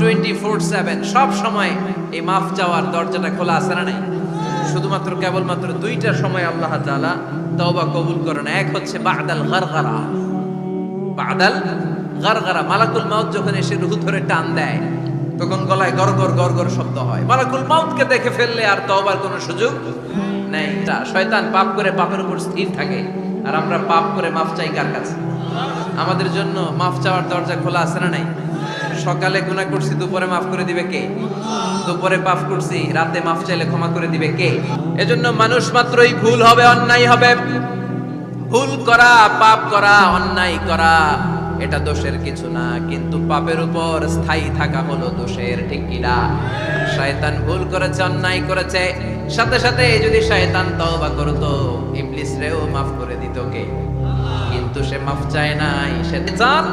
Twenty four seven, সব সময় এই মাফ চাওয়ার দরজাটা খোলা আছে না নাই? শুধুমাত্র, কেবলমাত্র দুইটা সময় আল্লাহ তাআলা তওবা কবুল করেন। এক হচ্ছে বাদাল গারগারা। বাদাল গারগারা, মালাকুল মাউত যখন এসে রুহু ধরে টান দেয়, তখন গলায় গরগর গরগর শব্দ হয়। মালাকুল মাউতকে দেখে ফেললে আর তওবার কোনো সুযোগ নেই। তা শয়তান পাপ করে পাপের উপর স্থির থাকে। আর আমরা পাপ করে মাফ চাই কার কাছে? আমাদের জন্য মাফ চাওয়ার দরজা খোলা আছে না নাই? সকালে গুনাহ করছি, দুপুরে মাফ করে দিবে কে? দুপুরে পাপ করছি, রাতে মাফ চাইলে ক্ষমা করে দিবে কে? এজন্য মানুষ মাত্রই ভুল হবে, অন্যায় হবে। ভুল করা, পাপ করা, অন্যায় করা, এটা দোষের কিছু না। কিন্তু পাপের উপর স্থায়ী থাকা হলো দোষের, ঠিক কিনা শয়তান ভুল করেছে, অন্যায় করেছে। সাথে সাথে যদি শয়তান তওবা করতো ইবলিস রেও মাফ করে দিত কে? কিন্তু সে মাফ চায় নাই, সে চান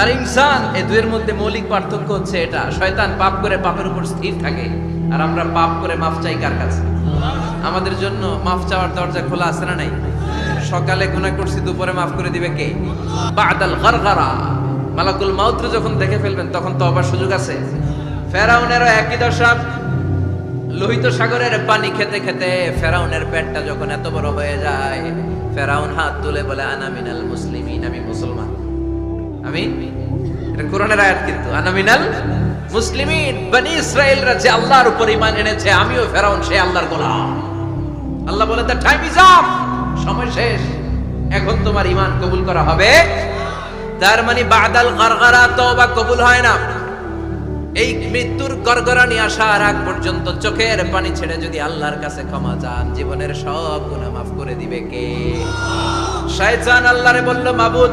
আর ইনসান এই দুয়ের মধ্যে মৌলিক পার্থক্য হচ্ছে এটা, শয়তান পাপ করে পাপের উপর স্থির থাকে, আর আমরা পাপ করে মাফ চাই কার কাছে? আমাদের জন্য মাফ চাওয়ার দরজা খোলা আছে না নাই? সকালে গুনাহ করছি, দুপুরে মাফ করে দিবে কে? বাদাল গারগারা। মালাকুল মাউত যখন দেখে ফেলবেন, তখন তো আবার সুযোগ আছে। ফেরাউনেরও একই দশা। লোহিত সাগরের পানি খেতে খেতে ফেরাউনের পেটটা যখন এত বড় হয়ে যায়, ফেরাউন হাত তুলে বলে আনামিনাল মুসলিমিন, আমি মুসলমান। আমি এটা কোরআনের আয়াত কিন্তু। আনামিনাল মুসলিমিন, বনি ইসরায়েলরা যে আল্লাহর উপর ঈমান এনেছে, আমিও ফেরাউন, সে আল্লাহর গোলাম। আল্লাহ বলে দ্য টাইম ইজ আপ সময় শেষ। এখন তোমার ঈমান কবুল করা হবে। তার মানে বাদাল গারগারা তওবা কবুল হয় না। এই মৃত্যুর গড়গড়ানি আসার আগ পর্যন্ত চোখের পানি ছেড়ে যদি আল্লাহর কাছে ক্ষমা চান, জীবনের সব গুনাহ মাফ করে দিবে কে? শয়তান আল্লাহরে বলল, মাবুদ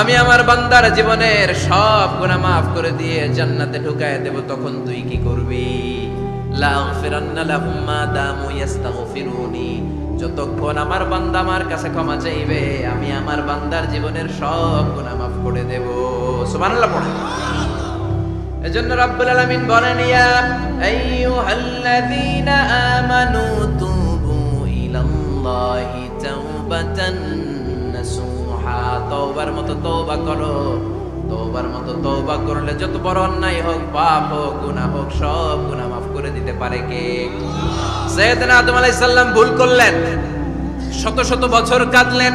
আমি আমার বান্দার জীবনের সব গুনাহ মাফ করে দিয়ে জান্নাতে ঢুকায় দেব, তখন তুই কি করবি? যতক্ষণ আমার বান্দা আমার কাছে ক্ষমা চাইবে, আমি আমার বান্দার জীবনের সব গুনাহ মাফ করে দেব। সুবহানাল্লাহ এজন্য রাব্বুল আলামিন বলেন আমানু মতো তোবা করো। তোবার মতো তোবা করলে যত বড় অন্যায় হোক, পাপ হোক, গুনাহ হোক, সব গুনাহ মাফ করে দিতে পারে কে? সাইয়েদনা আদম আলাইহিস সালাম ভুল করলেন। শত শত বছর কাঁদলেন।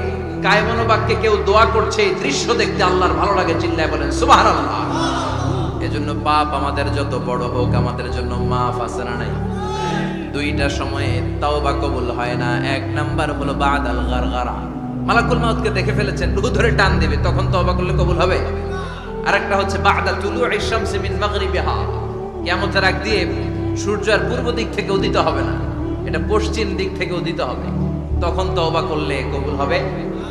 কায়মনো বাক্যে কেউ দোয়া করছে, এই দৃশ্য দেখতে আল্লাহর ভালো লাগে, চিল্লায় বলেন সুবাহ আল্লাহ এজন্য পাপ আমাদের যত বড় হোক, আমাদের জন্য মাফ আছে না নাই? দুইটা সময়ে তাওবা কবুল হয় না, এক নাম্বার হলো বাদ আল গারগারা। মালাকুল মাউতকে দেখে ফেলেছেন, রুহু ধরে টান দেবে, তখন তওবা করলে কবুল হবে। আরেকটা হচ্ছে বাদা তুলু ইশামসি মিন মাগরিবিহা। কিয়ামতের আগ দিয়ে সূর্য আর পূর্ব দিক থেকে উদিত হবে না, এটা পশ্চিম দিক থেকে উদিত হবে। তখন তওবা করলে কবুল হবে।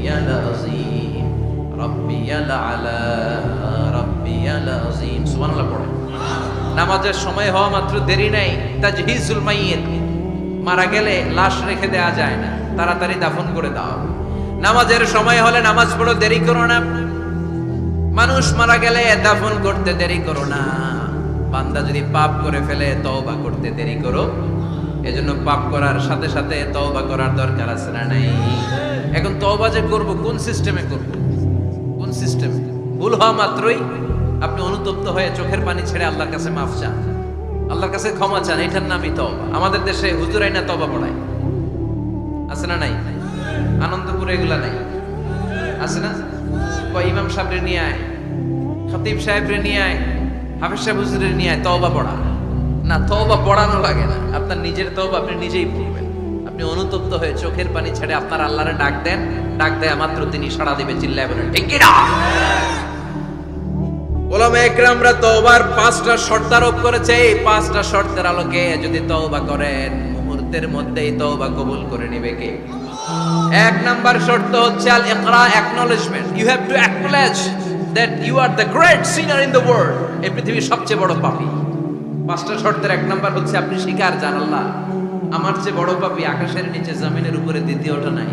রব্বিয়াল আজিম রব্বিয়াল আলা, রব্বিয়াল আজিম সুবহানাল্লাহ, পড়ো। নামাজের সময় হওয়া মাত্র দেরি নাই, তাজহিজুল মাইয়িত। মারা গেলে লাশ রেখে দেয়া যায় না, তাড়াতাড়ি দাফন করে দাও। নামাজের সময় হলে নামাজ পড়ো, দেরি করো না। মানুষ মারা গেলে দাফন করতে দেরি করো না। বান্দা যদি পাপ করে ফেলে, তওবা করতে দেরি করো। এজন্য পাপ করার সাথে সাথে তওবা করার দরকার আছে না নাই? এখন তওবা যে করব, কোন সিস্টেমে করব? কোন সিস্টেমে? ভুল হওয়া মাত্রই আপনি অনুতপ্ত হয়ে চোখের পানি ছেড়ে আল্লাহর কাছে মাফ চান। আল্লাহর কাছে ক্ষমা চান, এটার নামই তওবা। আমাদের দেশে হুজুরাই না তওবা পড়ায়। আছে না নাই? আনন্দপুরে এগুলা নাই। আছে না? কয় ইমাম সাহেবরে নিয়ে আয়, খতিব সাহেবরে নিয়ে আয়, হাফিজ সাহেব হুজুরের নিয়ে আয়, তওবা পড়া। না, তওবা পড়ানো লাগে না। আপনার নিজের তওবা আপনি নিজেই পড়বেন। আপনি অনুতপ্ত হয়ে চোখের পানি ছেড়ে আপনার আল্লাহরে ডাক দেন, ডাক দেয়া মাত্র তিনি সাড়া দিবে, চিল্লায় বলেন ঠিক কি না? ওলামা একরামরা তওবার পাঁচটা শর্ত আরোপ করেছে। এই পাঁচটা শর্তের আলোকে যদি তওবা করেন, মুহূর্তের মধ্যেই তওবা কবুল করে নেবে কে? এক নাম্বার শর্ত হচ্ছে আল ইকরা acknowledgement you have to acknowledge that you are the great sinner in the world এই পৃথিবীর সবচেয়ে বড় পাপী। পাঁচটা শর্তের এক নাম্বার হচ্ছে, আপনি শিকার জান আল্লাহ আমার চেয়ে বড় পাপী আকাশের নিচে, জমিনের উপরে দ্বিতীয়টা নাই।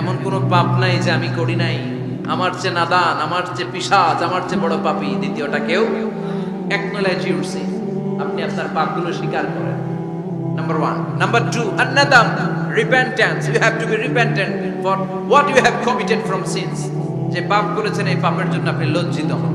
এমন কোনো পাপ নাই যে আমি করি নাই। আমার চেয়ে নাদান, আমার চেয়ে পিসাজ, আমার চেয়ে বড় পাপী দ্বিতীয়টা কেউ ইউর সিন আপনি আপনার পাপগুলো স্বীকার করেন। Number one number two another repentance. You have to be repentant for what you have committed from sins. যে পাপ করেছেন, এই পাপের জন্য আপনি লজ্জিত হন।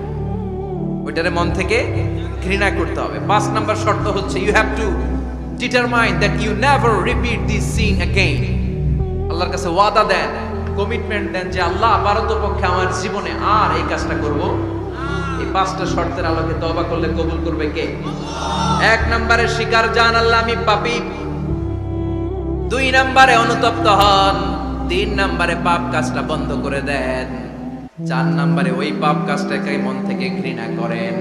ওইটারে মন থেকে ঘৃণা করতে হবে। পাঁচ নাম্বার শর্ত হচ্ছে you have to determine that you never repeat this sin again আল্লাহর কাছে ওয়াদা দেন কমিটমেন্ট দেন যে আল্লাহ আপাতত পক্ষে আমার জীবনে আর এই কাজটা করব। এই পাঁচটা শর্তের আলোকে তওবা করলে কবুল করবে কে? এক নম্বরে স্বীকার জান আল্লাহ আমি পাপী। দুই নম্বরে অনুতপ্ত হন, তিন নম্বরে পাপ কাজটা বন্ধ করে দেন। চার নম্বরে, ওই পাপ কাজটাকে মন থেকে ঘৃণা করেন।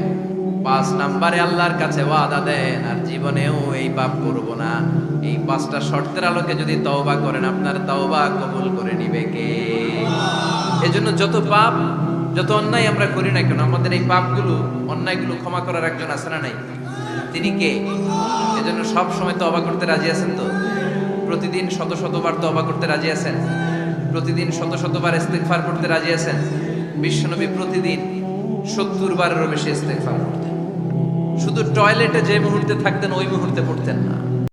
পাঁচ নাম্বারে, আল্লাহর কাছে ওয়াদা দেন, আর জীবনেও এই পাপ করব না। এই পাঁচটা শর্তের আলোকে যদি তওবা করেন, আপনার তওবা কবুল করে নিবে কে? এজন্য যত পাপ, যত অন্যায় আমরা করি না কেন, আমাদের এই পাপগুলো, অন্যায়গুলো ক্ষমা করার একজন আছে না নাই? তিনি কে? এজন্য সব সময় তওবা করতে রাজি আছেন তো? প্রতিদিন শত শতবার তওবা করতে রাজি আছেন? প্রতিদিন শত শতবার ইস্তেকফার করতে রাজি আছেন? বিশ্বনবী প্রতিদিন সত্তর বারেরও বেশি ইস্তেকফার করতেন শুধু টয়লেটে যে মুহূর্তে থাকতেন, ওই মুহূর্তে পড়তেন না।